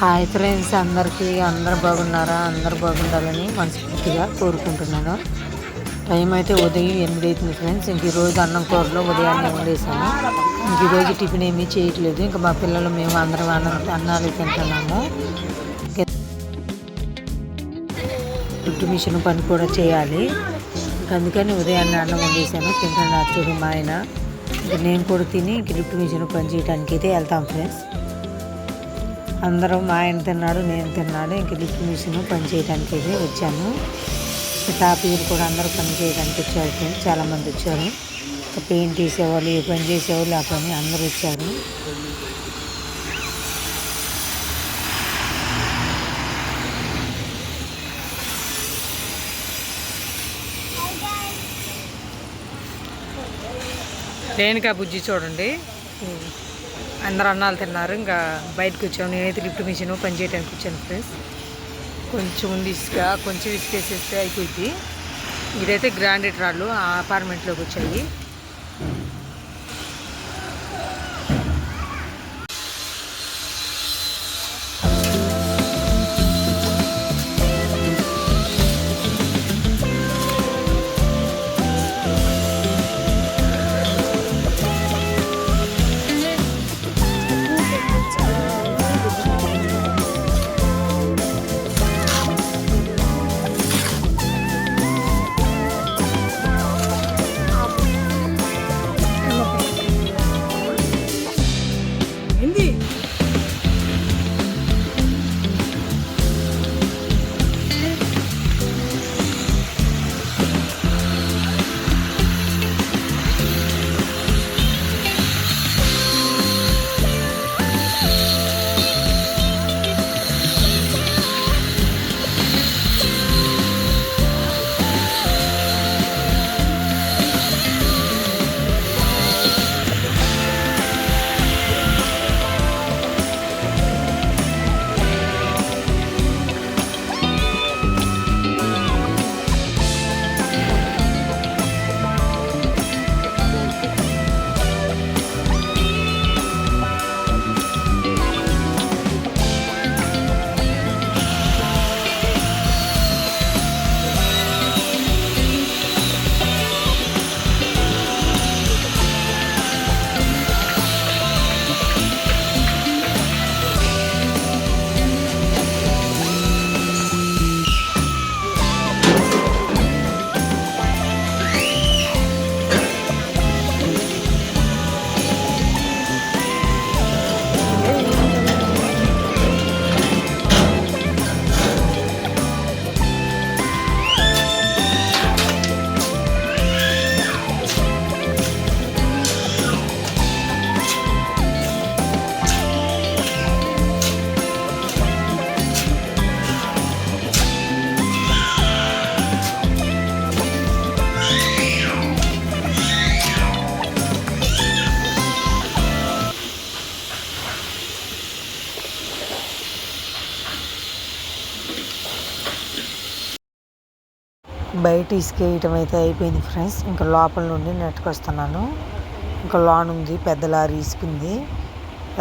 Hi friends అందరికీ అందరు బాగున్నారా? అందరు బాగుండాలని మనస్ఫూర్తిగా కోరుకుంటున్నాను. టైం అయితే ఉదయం ఎనిమిది అవుతుంది ఫ్రెండ్స్. ఇంక ఈరోజు అన్నం కూరలో ఉదయాన్నే వండేసాను ఇంక ఈరోజు టిఫిన్ ఏమీ చేయట్లేదు. ఇంకా మా పిల్లలు మేము అందరం అన్నం అన్నాలు తింటున్నాము. ఇంకా దుడ్డు మిషన్ పని కూడా చేయాలి. ఇంక అందుకని ఉదయాన్నే అన్నం వండేసాను తింటున్నారు చూడు మా ఆయన. నేను కూడా తిని ఇంక లిఫ్ట్ మిషన్ పని చేయడానికి అయితే వెళ్తాం ఫ్రెండ్స్. అందరూ మా ఆయన తిన్నాడు నేను తిన్నాడు ఇంక లిఫ్ట్ మిషన్ పని చేయడానికి అయితే వచ్చాను. టాపీలు కూడా అందరూ పని చేయడానికి వచ్చారు చాలామంది వచ్చారు. పెయింట్ వేసేవాళ్ళు ఏ పని చేసేవాళ్ళు ఆ పని అందరూ వచ్చారు. రేణుకా బుజ్జి చూడండి. అందరు అన్నాలు తిన్నారు. ఇంకా బయటకు వచ్చాము. నేనైతే లిఫ్ట్ మిషన్ పని చేయడానికి వచ్చాను ఫ్రెండ్స్. కొంచెం ఉంది ఇసుక కొంచెం ఇసుక వేసేస్తే అయిపోయింది ఇదైతే గ్రాండెడ్ రాళ్ళు ఆ అపార్ట్మెంట్లోకి వచ్చాయి. బయట ఇసుక వేయటం అయితే అయిపోయింది ఫ్రెండ్స్. ఇంకా లోపల నుండి నెట్టుకొస్తున్నాను. ఇంకా లోన్ ఉంది పెద్ద లారీ ఇసుక ఉంది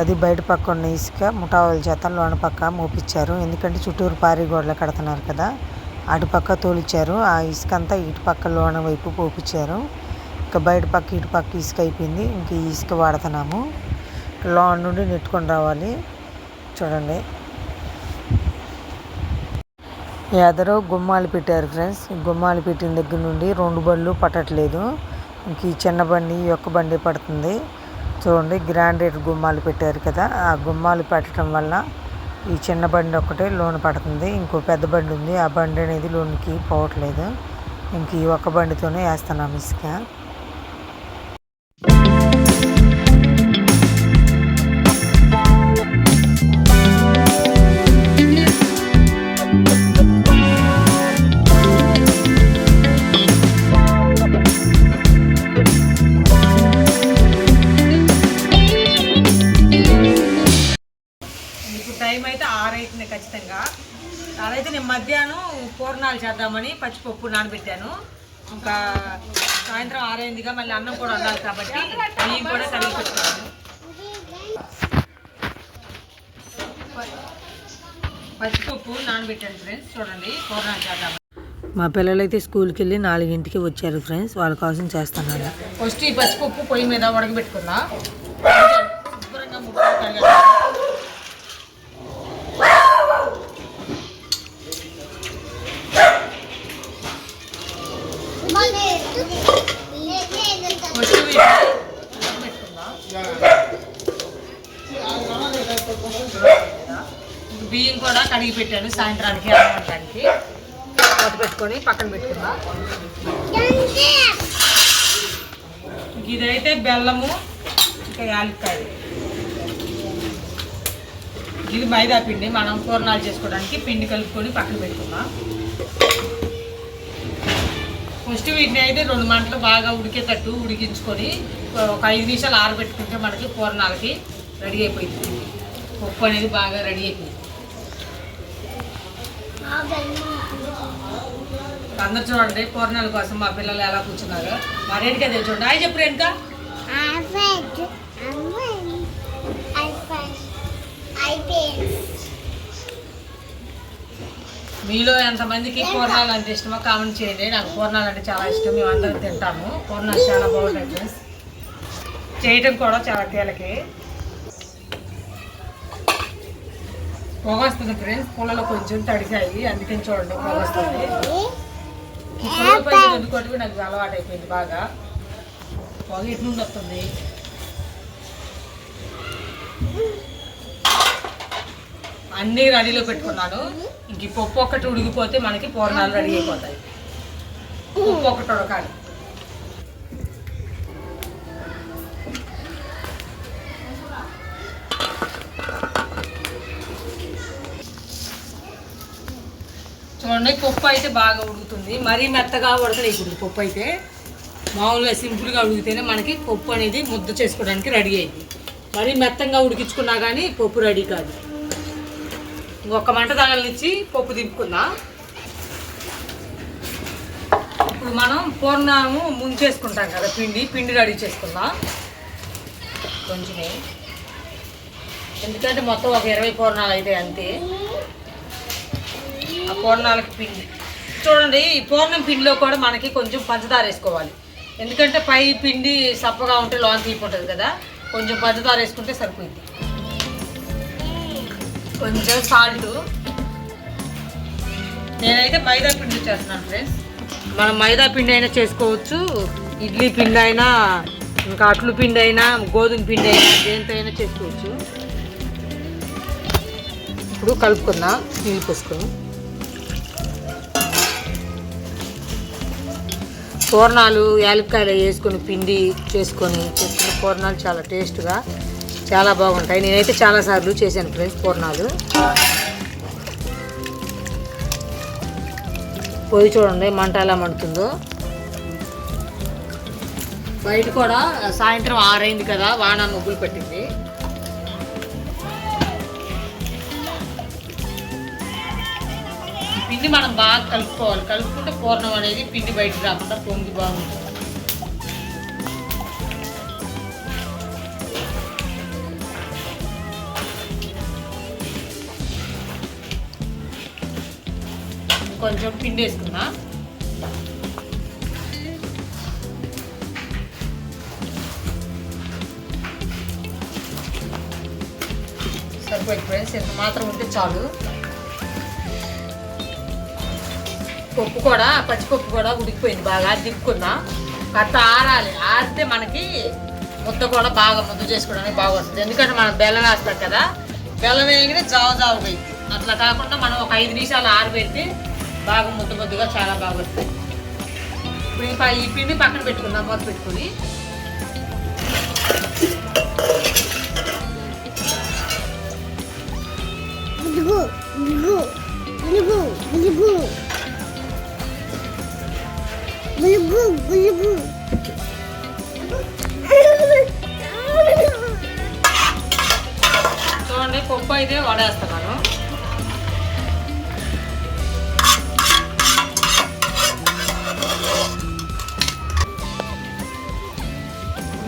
అది బయట పక్క ఉన్న ఇసుక ముఠావుల చేత లోన పక్క మోపించారు ఎందుకంటే చుట్టూరు పారి గోడలు కడుతున్నారు కదా అటుపక్క తోలిచారు తోలిచ్చారు. ఆ ఇసుక అంతా ఇటు పక్క లోన వైపు పోపించారు ఇంకా బయట పక్క ఇటు పక్క ఇసుక అయిపోయింది. ఇంక ఇసుక వాడుతున్నాము. లోన్ నుండి నెట్టుకొని రావాలి. చూడండి. ఎదరో గుమ్మాలు పెట్టారు ఫ్రెండ్స్. గుమ్మాలు పెట్టిన దగ్గర నుండి రెండు బళ్ళు పట్టట్లేదు. ఇంక ఈ చిన్న బండి ఈ యొక్క బండి పడుతుంది. చూడండి గ్రాండెడ్ గుమ్మాలు పెట్టారు కదా. ఆ గుమ్మాలు పెట్టడం వల్ల ఈ చిన్న బండి ఒక్కటే లోన్ పడుతుంది. ఇంకో పెద్ద బండి ఉంది. ఆ బండి అనేది లోన్కి పోవట్లేదు. ఇంక ఈ ఒక్క బండితోనే వేస్తున్నాం ఇసుక. చేద్దామని పచ్చిపప్పు నానబెట్టాను. ఇంకా సాయంత్రం ఆరైందిగా మళ్ళీ అన్నం కూడా వండాలి కాబట్టి బియ్యం కూడా కలిగి పెట్టుకున్నాను. పచ్చిపప్పు నానబెట్టాను ఫ్రెండ్స్ చూడండి పూర్ణాలు చేద్దాం మా పిల్లలైతే స్కూల్కి వెళ్ళి నాలుగింటికి వచ్చారు ఫ్రెండ్స్ వాళ్ళ కోసం చేస్తున్నాను. ఫస్ట్ ఈ పచ్చిపప్పు పొయ్యి మీద ఉడకబెట్టుకున్నా శుభ్రంగా ముక్కలు కడిగా ఫస్ట్ వీటిని ఉడకబెట్టుకుందాం బియ్యం కూడా కడిగి పెట్టాను సాయంత్రానికి అన్నమాటానికి పెట్టుకొని పక్కన పెట్టుకుందాం. ఇదైతే బెల్లము ఇంకా యాలక్కాయ ఇది మైదా పిండి మనం పూర్ణాలు చేసుకోవడానికి పిండి కలుపుకొని పక్కన పెట్టుకుందాం. ఫస్ట్ వీటిని అయితే రెండు మంటలు బాగా ఉడికేటట్టు ఉడికించుకొని ఒక ఐదు నిమిషాలు ఆరబెట్టుకుంటే మనకి పూర్ణాలకి రెడీ అయిపోయింది. పప్పు అనేది బాగా రెడీ అయిపోయింది. అందరు చూడండి పూర్ణాల కోసం మా పిల్లలు ఎలా కూర్చున్నారు. మా రేణుక చూడండి. అయ్యి చెప్పు రేణుక. మీలో ఎంతమందికి పూర్ణాలు అంటే ఇష్టమో కామెంట్ చేయండి. నాకు పూర్ణాలు అంటే చాలా ఇష్టం. మేము అందరం తింటాము. పూర్ణాలు చాలా బాగుంటాయి చేయటం కూడా చాలా తేలకి. పొగ వస్తుంది ఫ్రెండ్స్ పూలలో కొంచెం తడిసాయి అందుకని చూడండి పొగ వస్తుంది. పైన ఎందుకోటి నాకు అలవాటు అయిపోయింది బాగా. పొగ ఎటు నుండి వస్తుంది? అన్నీ రెడీలో పెట్టుకున్నాను. ఇంక పప్పు ఒక్కటి ఉడికిపోతే మనకి పూర్ణాలు రెడీ అయిపోతాయి. పప్పు ఒకటి ఉడకాలి. ఉన్నాయి. పప్పు అయితే బాగా ఉడుకుతుంది. మరీ మెత్తగా ఉడకలేకూడదు పప్పు అయితే. మామూలుగా సింపుల్గా ఉడికితేనే మనకి పప్పు అనేది ముద్ద చేసుకోవడానికి రెడీ అయింది. మరీ మెత్తంగా ఉడికించుకున్నా కానీ పప్పు రెడీ కాదు. ఇంకొక మంట తగలనిచ్చి పప్పు దింపుకుందాం. ఇప్పుడు మనం పూర్ణము ముంచేసుకుంటాం కదా పిండి. పిండి రెడీ చేసుకుందాం. కొంచెమే. ఎందుకంటే మొత్తం ఒక ఇరవై పూర్ణాలు అయితే అంతే. పూర్ణాలకి పిండి. చూడండి ఈ పూర్ణం పిండిలో కూడా మనకి కొంచెం పంచదార వేసుకోవాలి. ఎందుకంటే పై పిండి సప్పగా ఉంటే లోన్ తీపి ఉంటుంది కదా కొంచెం పంచదార వేసుకుంటే సరిపోయింది. కొంచెం సాల్ట్. నేనైతే మైదా పిండి చేస్తున్నాను ఫ్రెండ్స్. మనం మైదా పిండి అయినా చేసుకోవచ్చు ఇడ్లీ పిండి అయినా ఇంకా అట్లు పిండి అయినా గోధుమ పిండి అయినా దేంతో అయినా చేసుకోవచ్చు. ఇప్పుడు కలుపుకుందాం నీళ్ళు పోసుకొని. పూర్ణాలు యాలక్కాయలు వేసుకొని పిండి చేసుకొని చేసుకున్న పూర్ణాలు చాలా టేస్ట్గా చాలా బాగుంటాయి. నేనైతే చాలాసార్లు చేశాను ఫ్రెండ్స్ పూర్ణాలు. పొయ్యి చూడండి మంట ఎలా మండుతుందో. బయట కూడా సాయంత్రం ఆరైంది కదా వాన ముగ్గులు పెట్టింది. పిండి మనం బాగా కలుపుకోవాలి. కలుపుకుంటే పూర్ణం అనేది పిండి బయటకు రాకుండా పొంగి బాగుంటుంది. కొంచెం పిండి వేసుకున్నా సరిపోయి ఫ్రెండ్స్ ఎంత మాత్రం ఉంటే చాలు. పప్పు కూడా పచ్చిపప్పు కూడా ఉడికిపోయింది బాగా దిప్పుకున్నా కట్ట ఆరాలి. ఆరితే మనకి ముద్ద కూడా బాగా ముద్ద చేసుకోవడానికి బాగుంటుంది ఎందుకంటే మనం బెల్లం వేస్తాం కదా బెల్లం వేయగానే జావు జావు పోయింది అట్లా కాకుండా మనం ఒక ఐదు నిమిషాలు ఆరబెట్టి బాగా ముద్ద ముద్దగా చాలా బాగా వస్తుంది ఇప్పుడు ఈ పిండి పక్కన పెట్టుకుందాం మూత పెట్టుకుని. చూడండి పప్పు అయితే వడేస్తున్నాను.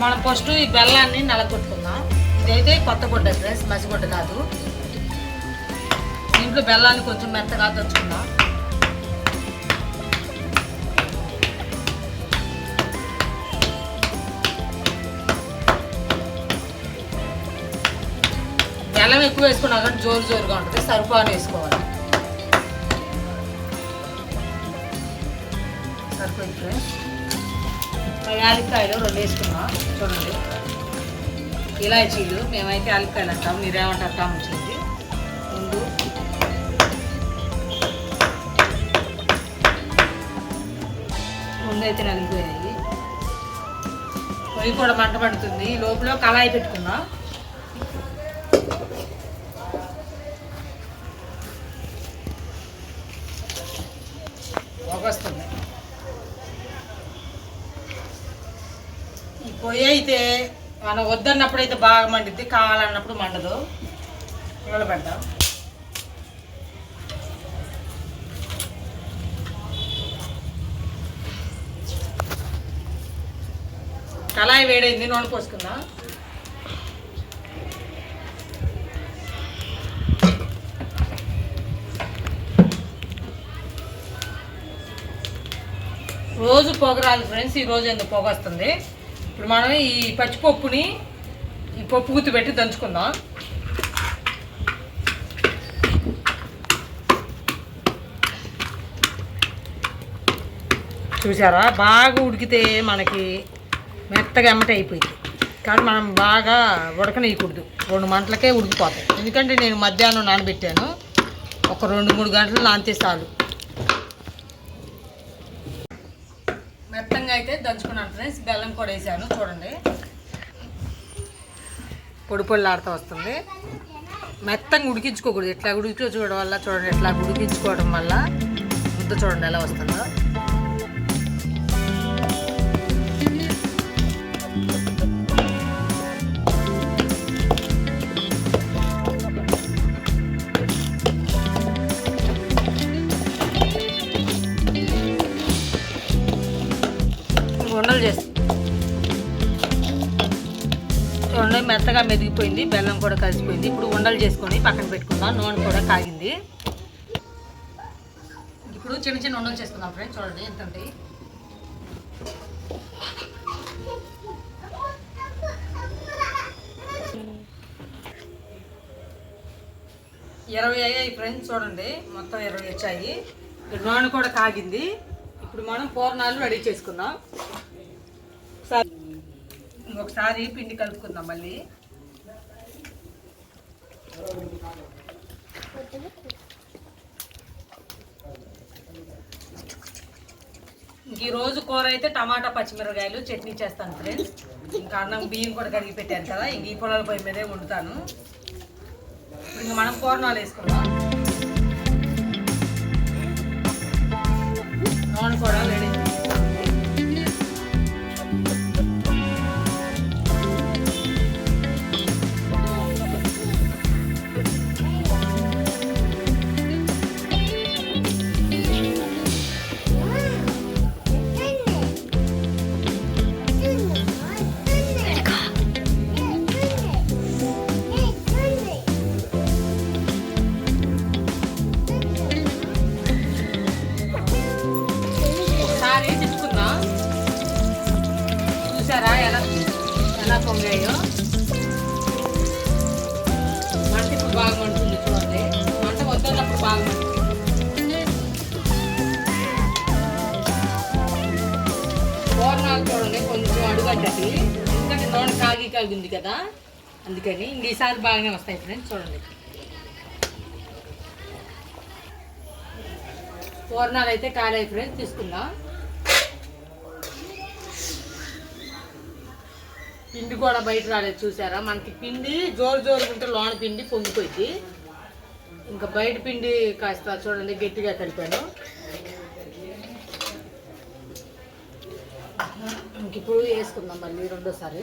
మనం ఫస్ట్ ఈ బెల్లాన్ని నలగొట్టుకుందాం. ఇదైతే కొత్త గుడ్డ ఫ్రెండ్స్ మసిగుడ్డ కాదు. దీంట్లో బెల్లాన్ని కొంచెం మెత్తగా తెచ్చుకుందాం బెల్లం ఎక్కువ వేసుకున్నా కానీ జోరు జోరుగా ఉంటుంది. సరిపాను వేసుకోవాలి. సరిపోయింది ఫ్రెండ్స్. యాలక్కాయలు రెండు వేసుకున్నాం. చూడండి. ఇలాచీలు మేమైతే యాలక్కాయలు అంటాం. మీరేమంటారు కామెంట్ వచ్చింది ముందు ముందు అయితే నలిగిపోయాయి పొయ్యి కూడా మంట పడుతుంది. లోపల కళాయి పెట్టుకున్నాం వస్తుంది అయితే మనం వద్దన్నప్పుడు అయితే బాగా మండుద్ది కావాలన్నప్పుడు మండదు. నిలబెడతాం కళాయి వేడైంది నూనె పోసుకుందాం. రోజు పొగ ఫ్రెండ్స్ ఈ రోజు ఎందుకు పొగ వస్తుంది? ఇప్పుడు మనం ఈ పచ్చిపప్పుని ఈ పప్పు గుత్తి పెట్టి దంచుకుందాం. చూసారా? బాగా ఉడికితే మనకి మెత్తగా ఎమ్మట అయిపోయింది. కానీ మనం బాగా ఉడకనేయకూడదు. రెండు మంటలకే ఉడికిపోతాయి. ఎందుకంటే నేను మధ్యాహ్నం నానబెట్టాను. ఒక రెండు మూడు గంటలు నానితే చాలు మెత్తంగా అయితే దంచుకున్నాను ఫ్రెండ్స్. బెల్లం కూడా వేసాను. చూడండి. పొడి పొడిలాడుతూ వస్తుంది. మెత్తంగా ఉడికించుకోకూడదు. ఎట్లా ఉడికించుకోవడం వల్ల చూడండి ఎట్లా ఉడికించుకోవడం వల్ల. ముద్ద చూడండి ఎలా వస్తుందో. చూడండి మెత్తగా మెదిగిపోయింది బెల్లం కూడా కలిసిపోయింది. ఇప్పుడు ఉండలు చేసుకొని పక్కన పెట్టుకుందాం. నూనె కూడా కాగింది. ఇప్పుడు చిన్న చిన్న ఉండలు చేసుకుందాం ఫ్రెండ్స్ చూడండి ఎంత ఉంటాయి. ఇరవై అయ్యాయి ఫ్రెండ్స్ చూడండి. మొత్తం ఇరవై వచ్చాయి. నూనె కూడా కాగింది. ఇప్పుడు మనం పూర్ణాలు రెడీ చేసుకుందాం. ఇంకొకసారి పిండి కలుపుకుందాం మళ్ళీ. ఈరోజు ఈ రోజు కూర అయితే టమాటా పచ్చిమిరకాయలు చట్నీ చేస్తాను ఫ్రెండ్స్ ఇంకా అన్నం బియ్యం కూడా కడిగి పెట్టాను కదా ఇంక ఈ పొలాల పొయ్యి మీదే వండుతాను. ఇప్పుడు ఇంక మనం కూరణాలు వేసుకుందాం. నూనె ఉంది కదా? అందుకని ఈసారి బాగానే వస్తాయి ఫ్రెండ్స్ చూడండి. పూర్ణాలు అయితే కాలాయి ఫ్రెండ్స్ తీసుకుందాం. పిండి కూడా బయట రాలేదు చూసారా? మనకి పిండి జోరు జోరు ఉంటే లోన పిండి పొంగిపోయింది. ఇంకా బయట పిండి కాస్త చూడండి గట్టిగా కలిపాను. ఇంక ఇప్పుడు వేసుకుందాం మళ్ళీ రెండోసారి.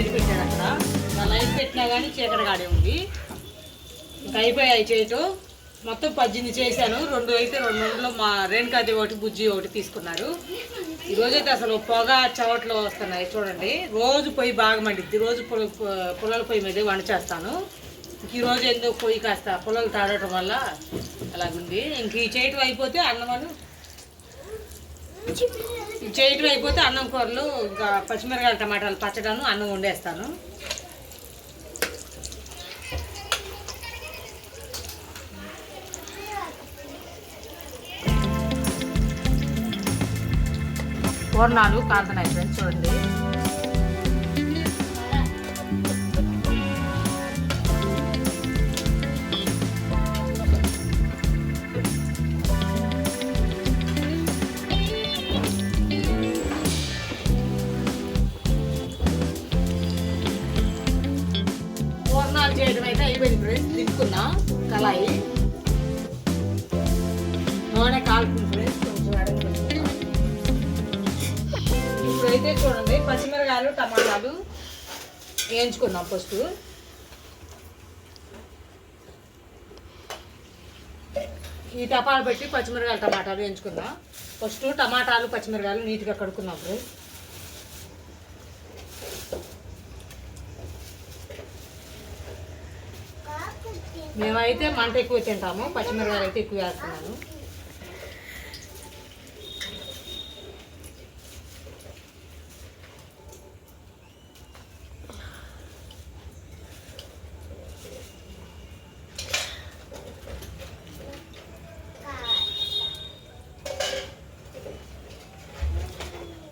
లైట్ పెట్టాడు అక్కడ. ఆ లైట్ పెట్టినా కానీ చీకటి కాడే ఉంది. ఇంకా అయిపోయాయి చేయటం మొత్తం పద్దెనిమిది చేశాను. రెండు అయితే రెండు వందలు మా రేణుకాది ఒకటి బుజ్జి ఒకటి తీసుకున్నారు. ఈ అసలు పొగ చవట్లు వస్తున్నాయి. చూడండి. రోజు పొయ్యి బాగా మండిద్ది. రోజు పొల పొలాల పొయ్యి మీద వంట చేస్తాను ఈరోజు ఈ రోజు ఎందుకు పొయ్యి కాస్త పొలాలు తాడటం వల్ల అలాగుంది. ఇంక ఈ చేయటం అయిపోతే అన్నమను చేయటం అయిపోతే అన్నం కూరలు ఇంకా పచ్చిమిరకాయలు టమాటాలు పచ్చడాను అన్నం వండేస్తాను. పూర్ణాలు కాలుతున్నాయి ఫ్రెండ్స్ చూడండి. తీసుకున్న కళాయి. నూనె కాలుతుంది ఫ్రెండ్స్ కొంచెం ఇప్పుడైతే చూడండి పచ్చిమిరకాయలు టమాటాలు వేయించుకున్నాం ఫస్ట్. ఈ టపాలు పెట్టి పచ్చిమిరకాయలు టమాటాలు వేయించుకుందాం ఫస్ట్ టమాటాలు పచ్చిమిరకాయలు నీట్గా కడుక్కున్నాం. ఫ్రెండ్స్ మేమైతే మంట ఎక్కువ తింటాము పచ్చిమిరపకాయలు అయితే ఎక్కువ వేస్తున్నాను.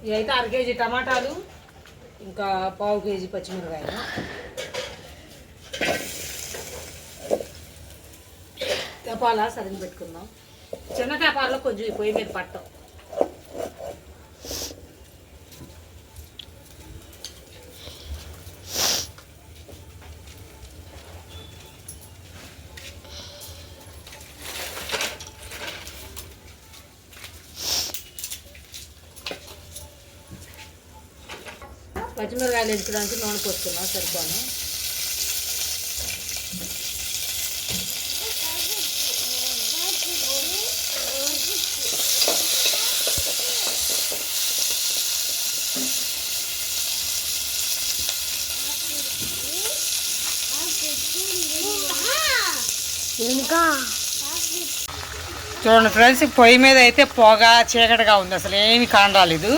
ఇవి అయితే అర కేజీ టమాటాలు ఇంకా పావు కేజీ పచ్చిమిరపకాయలు. తెపాలా సరిగి పెట్టుకుందాం. చిన్న తెపాల్లో కొంచెం ఈ పొయ్యి మీద పట్టం. పచ్చిమిరకాయలు ఎంచడానికి నూనె పోసుకున్నాం సరిపోను ఇంకా చూడండి ఫ్రెండ్స్ పొయ్యి మీద అయితే పొగ చీకటిగా ఉంది. అసలు ఏమి కానరాలేదు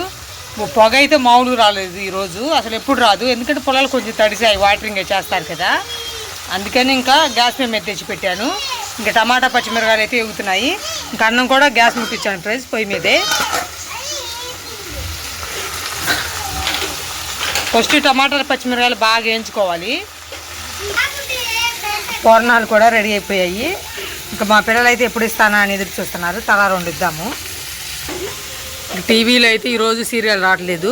పొగ అయితే మామూలుగా రాలేదు ఈరోజు అసలు ఎప్పుడు రాదు. ఎందుకంటే పొలాలు కొంచెం తడిసాయి. వాటరింగ్ చేస్తారు కదా. అందుకని ఇంకా గ్యాస్ మీద మీద తెచ్చి పెట్టాను ఇంకా టమాటా పచ్చిమిరకాయలు అయితే ఎగుతున్నాయి. ఇంకా అన్నం కూడా గ్యాస్ ముట్టించాను ఫ్రెండ్స్ పొయ్యి మీదే. ఫస్ట్ టమాటాలు పచ్చిమిరకాయలు బాగా వేయించుకోవాలి. పూర్ణాలు కూడా రెడీ అయిపోయాయి. ఇంకా మా పిల్లలు అయితే ఎప్పుడు ఇస్తానా అని ఎదురు చూస్తున్నారు. తలా రెండు ఇద్దాము. టీవీలో అయితే ఈరోజు సీరియల్ రావట్లేదు.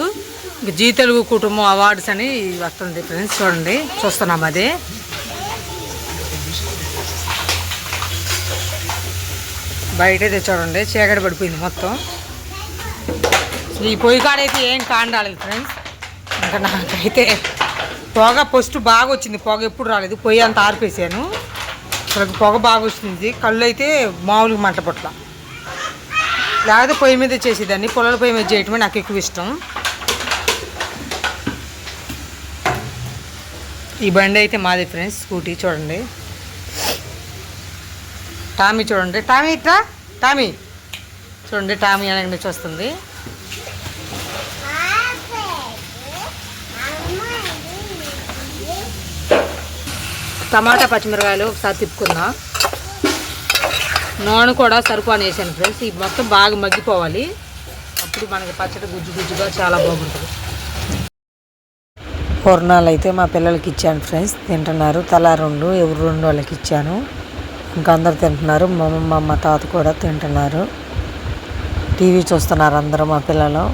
ఇంక జీ తెలుగు కుటుంబం అవార్డ్స్ అని వస్తుంది ఫ్రెండ్స్ చూడండి. చూస్తున్నాం అది. బయట అయితే చూడండి చీకటి పడిపోయింది మొత్తం. ఈ పొయ్యి కాడైతే ఏం కాండాలి ఫ్రెండ్స్. ఇంకా నాకైతే పొగ ఫస్ట్ బాగా వచ్చింది పొగ ఎప్పుడు రాలేదు. పొయ్యి అంత ఆర్పేసాను అసలు పొగ బాగా వస్తుంది కళ్ళు అయితే మామూలుగా మంట పుట్ల. లేకపోతే పొయ్యి మీద చేసేదాన్ని. పొలాల పొయ్యి మీద చేయటమే నాకు ఎక్కువ ఇష్టం. ఈ బండి అయితే మాది ఫ్రెండ్స్. స్కూటీ చూడండి. టామీ చూడండి. టామీ ఇట్లా టామీ. చూడండి టామీ వెనక నుంచి వస్తుంది టమాటా పచ్చిమిరకాయలు ఒకసారి తిప్పుకుందాం. నూనె కూడా సరుకు వేసాను ఫ్రెండ్స్. ఇది మొత్తం బాగా మగ్గిపోవాలి. అప్పుడు మనకి పచ్చడి గుజ్జు గుజ్జుగా చాలా బాగుంటుంది. పూర్ణాలు అయితే మా పిల్లలకి ఇచ్చాను ఫ్రెండ్స్. తింటున్నారు. తలా రెండు ఎవరు రెండు వాళ్ళకి ఇచ్చాను. ఇంకా అందరు తింటున్నారు. మా అమ్మ మా తాత కూడా తింటున్నారు. టీవీ చూస్తున్నారు అందరూ మా పిల్లలు.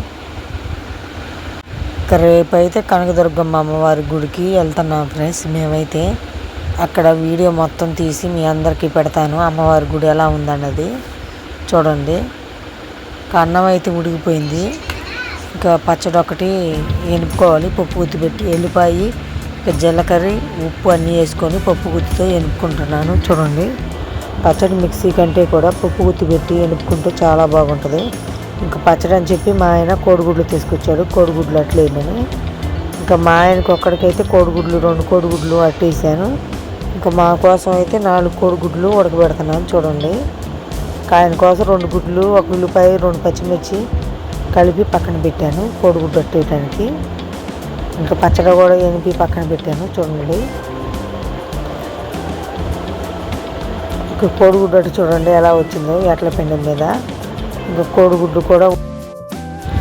ఇక రేపు అయితే కనకదుర్గమ్మ అమ్మవారి గుడికి వెళ్తున్నాం ఫ్రెండ్స్. మేమైతే అక్కడ వీడియో మొత్తం తీసి మీ అందరికీ పెడతాను. అమ్మవారి గుడి ఎలా ఉందన్నది చూడండి. అన్నం అయితే ఉడికిపోయింది. ఇంకా పచ్చడి ఒకటి ఎనుపుకోవాలి. పప్పు గుత్తి పెట్టి ఎల్లిపాయి ఇక జీలకర్ర ఉప్పు అన్నీ వేసుకొని పప్పు గుత్తితో ఎనుపుకుంటున్నాను. చూడండి. పచ్చడి మిక్సీ కంటే కూడా పప్పు గుత్తి పెట్టి ఎనుపుకుంటే చాలా బాగుంటుంది. ఇంకా పచ్చడి అని చెప్పి మా ఆయన కోడిగుడ్లు తీసుకొచ్చాడు. కోడిగుడ్లు అట్లేనని. ఇంకా మా ఆయనకి ఒక్కడికైతే కోడిగుడ్లు రెండు కోడిగుడ్లు అట్టేసాను. ఇంకా మా కోసం అయితే నాలుగు కోడిగుడ్లు ఉడకబెడుతున్నాను చూడండి. ఆయన కోసం రెండు గుడ్లు ఒక ఉల్లిపాయ రెండు పచ్చిమిర్చి కలిపి పక్కన పెట్టాను కోడిగుడ్డు పెట్టడానికి ఇంకా పచ్చడి కూడా ఎనిపి పక్కన పెట్టాను చూడండి. ఇంకా కోడిగుడ్డు అటు చూడండి ఎలా వచ్చిందో ఎట్ల పిండి మీద. ఇంకా కోడిగుడ్డు కూడా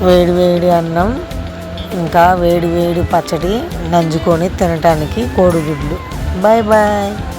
వేడి వేడి అన్నం ఇంకా వేడి వేడి పచ్చడి నంజుకొని తినటానికి కోడిగుడ్లు Bye-bye.